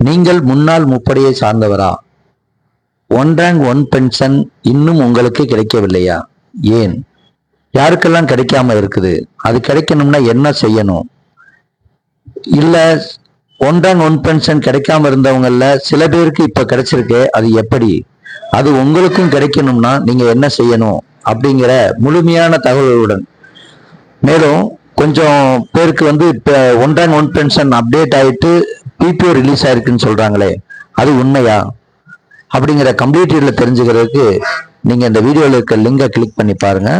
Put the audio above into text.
நீங்கள் முன்னாள் முப்படையை சார்ந்தவரா? ஒன் ரேங்க் ஒன் பென்ஷன் இன்னும் உங்களுக்கு கிடைக்கவில்லையா? ஏன்? யாருக்கெல்லாம் கிடைக்காம இருக்குது? அது கிடைக்கணும்னா என்ன செய்யணும்? இல்ல ஒன் ரேங்க் ஒன் பென்ஷன் கிடைக்காம இருந்தவங்கல்ல சில பேருக்கு இப்ப கிடைச்சிருக்கு அது எப்படி? அது உங்களுக்கும் கிடைக்கணும்னா நீங்க என்ன செய்யணும்? அப்படிங்கிற முழுமையான தகவல்களுடன் மேலும் கொஞ்சம் பேருக்கு வந்து இப்ப one rank one pension update ஆயிட்டு பிபிஓ ரிலீஸ் ஆயிருக்குன்னு சொல்கிறாங்களே அது உண்மையா? அப்படிங்கிற கம்ப்ளீட் தெரிஞ்சுக்கிறதுக்கு நீங்கள் இந்த வீடியோவில் இருக்க லிங்கை கிளிக் பண்ணி பாருங்க.